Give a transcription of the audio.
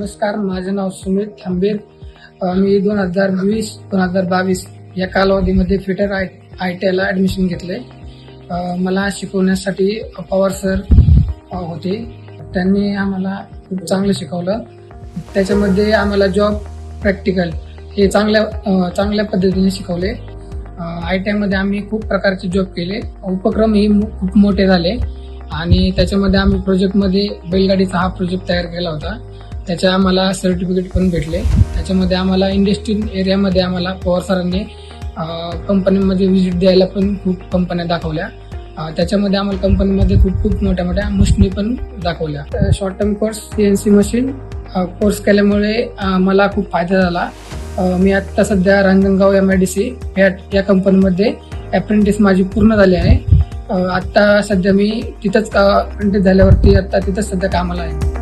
नमस्कार माझं नाव सुमित थांबेर मी दोन हजार वीस दोन हजार बावीस या कालावधीमध्ये फिटर आय आय टी आयला ॲडमिशन घेतलं आहे मला शिकवण्यासाठी पवार सर होते. त्यांनी आम्हाला खूप चांगलं शिकवलं. त्याच्यामध्ये आम्हाला जॉब प्रॅक्टिकल हे चांगल्या चांगल्या पद्धतीने शिकवले. आय टी आयमध्ये आम्ही खूप प्रकारचे जॉब केले. उपक्रमही हे खूप मोठे झाले. आणि त्याच्यामध्ये आम्ही प्रोजेक्टमध्ये बैलगाडीचा हा प्रोजेक्ट तयार केला होता. त्याच्या आम्हाला सर्टिफिकेट पण भेटले. त्याच्यामध्ये आम्हाला इंडस्ट्रियल एरियामध्ये आम्हाला पवार सरांनी कंपनीमध्ये व्हिजिट द्यायला पण खूप कंपन्या दाखवल्या. त्याच्यामध्ये आम्हाला कंपनीमध्ये खूप खूप मोठ्या मोठ्या मशिनी पण दाखवल्या. Short term course C N C machine course केल्यामुळे मला खूप फायदा झाला. मी आत्ता सध्या Ranjangaon M I D C या या कंपनीमध्ये अप्रेंटिस माझी पूर्ण झाली आहे. आत्ता सध्या मी तिथंच अप्रेंटिस झाल्यावरती आत्ता तिथंच सध्या कामाला आहे.